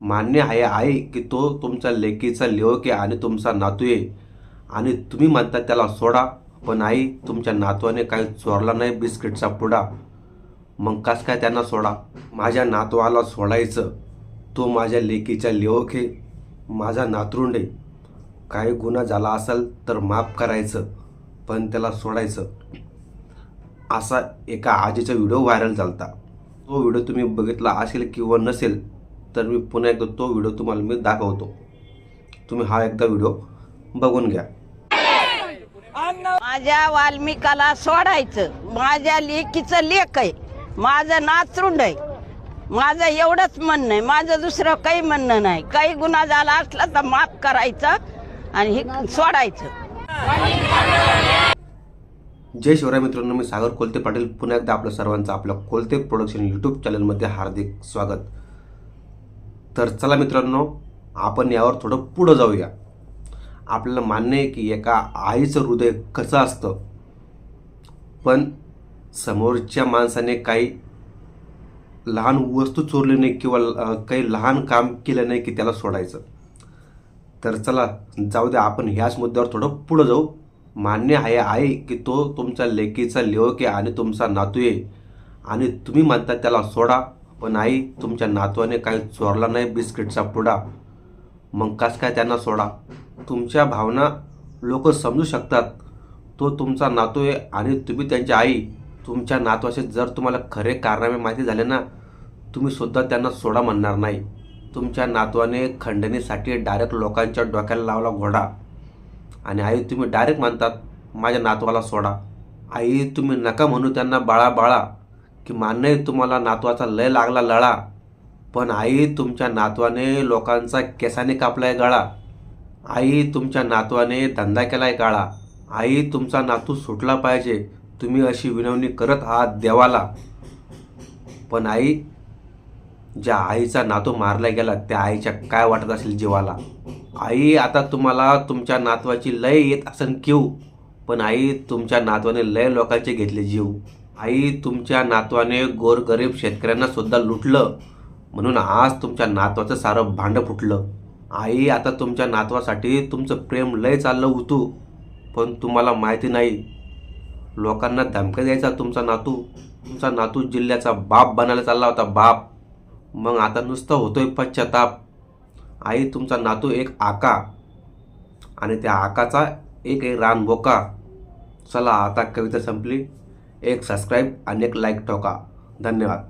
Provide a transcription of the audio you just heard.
मान्य आहे आहे की तो तुमच्या लेकीचा लेवक आहे आणि तुमचा नातू आहे. आणि तुम्ही म्हणता त्याला सोडा पण आई तुमच्या नातवाने काही चोरला नाही बिस्किटचा पुडा. मग कस काय त्यांना सोडा? माझ्या नातवाला सोडायचं. तो माझ्या लेकीच्या लेवक आहे माझा नातरुंड आहे. काही गुन्हा झाला असेल तर माफ करायचं पण त्याला सोडायचं. असा एका आजीचा व्हिडिओ व्हायरल झालता. तो व्हिडिओ तुम्ही बघितला असेल किंवा नसेल तर मी पुन्हा एकदा तो व्हिडिओ तुम्हाला मी दाखवतो. तुम्ही हा एकदा व्हिडिओ बघून घ्या. माझ्या वाल्मिकाला सोडायचं. माझ्या लेकीचं लेख आहे. माझं नाचरुंड आहे. माझं एवढंच म्हणणं आहे. माझं दुसरं काही म्हणणं नाही. काही गुन्हा झाला असला तर माफ करायचं आणि हे सोडायचं. जय शिवराय मित्रांनो मी सागर कोलते पाटील. पुन्हा एकदा आपल्या सर्वांचं आपल्या कोलते प्रोडक्शन यूट्यूब चॅनलमध्ये हार्दिक स्वागत. तर चला मित्रांनो आपण यावर थोडं पुढं जाऊया. आपल्याला मान्य आहे की एका आईचं हृदय कसं असतं? पण समोरच्या माणसाने काही लहान वस्तू चोरली नाही किंवा काही लहान काम केलं नाही की त्याला सोडायचं. तर चला जाऊ द्या आपण ह्याच मुद्द्यावर थोडं पुढं जाऊ. मान्य आहे आहे की तो तुमच्या लेकीचा लेवक आहे आणि तुमचा नातू आहे. आणि तुम्ही म्हणता त्याला सोडा. पण आई तुमच्या नातवाने काही चोरला नाही बिस्किटचा पुडा. मग कास काय त्यांना सोडा? तुमच्या भावना लोक समजू शकतात. तो तुमचा नातू आहे आणि तुम्ही त्यांची आई. तुमच्या नातवाचे जर तुम्हाला खरे कारनामे माहिती झाले ना तुम्ही सुद्धा त्यांना सोडा म्हणणार नाही. तुमच्या नातवाने खंडणीसाठी डायरेक्ट लोकांच्या डोक्याला लावला घोडा. आणि आई तुम्ही डायरेक्ट म्हणतात माझ्या नातवाला सोडा. आई तुम्ही नका म्हणू त्यांना बाळा बाळा. की मान्य आहे तुम्हाला नातवाचा लय लागला लळा पण आई तुमच्या नातवाने लोकांचा केसाने कापलाय गळा. आई तुमच्या नातवाने धंदा केलाय काळा. आई तुमचा नातू सुटला पाहिजे तुम्ही अशी विनवणी करत आहात देवाला. पण आई ज्या आईचा नातू मारला गेला त्या आईच्या काय वाटत असेल जीवाला? आई आता तुम्हाला तुमच्या नातवाची लय येत असेल किव पण आई तुमच्या नातवाने लय लोकांचे घेतले जीव. आई तुमच्या नातवाने गोरगरीब शेतकऱ्यांना सुद्धा लुटलं. म्हणून आज तुमच्या नातवाचं सारं भांडं फुटलं. आई आता तुमच्या नातवासाठी तुमचं प्रेम लय चाललं होतं पण तुम्हाला माहिती नाही. लोकांना धमक्या द्यायचा तुमचा नातू. तुमचा नातू जिल्ह्याचा बाप बनायला चालला होता बाप. मग आता नुसतं होतोय पश्चाताप. आई तुमचा नातू एक आका. आणि त्या आकाचा एक एक चला आता कविता संपली. एक सबस्क्राईब आणि एक लाईक ठोका. धन्यवाद.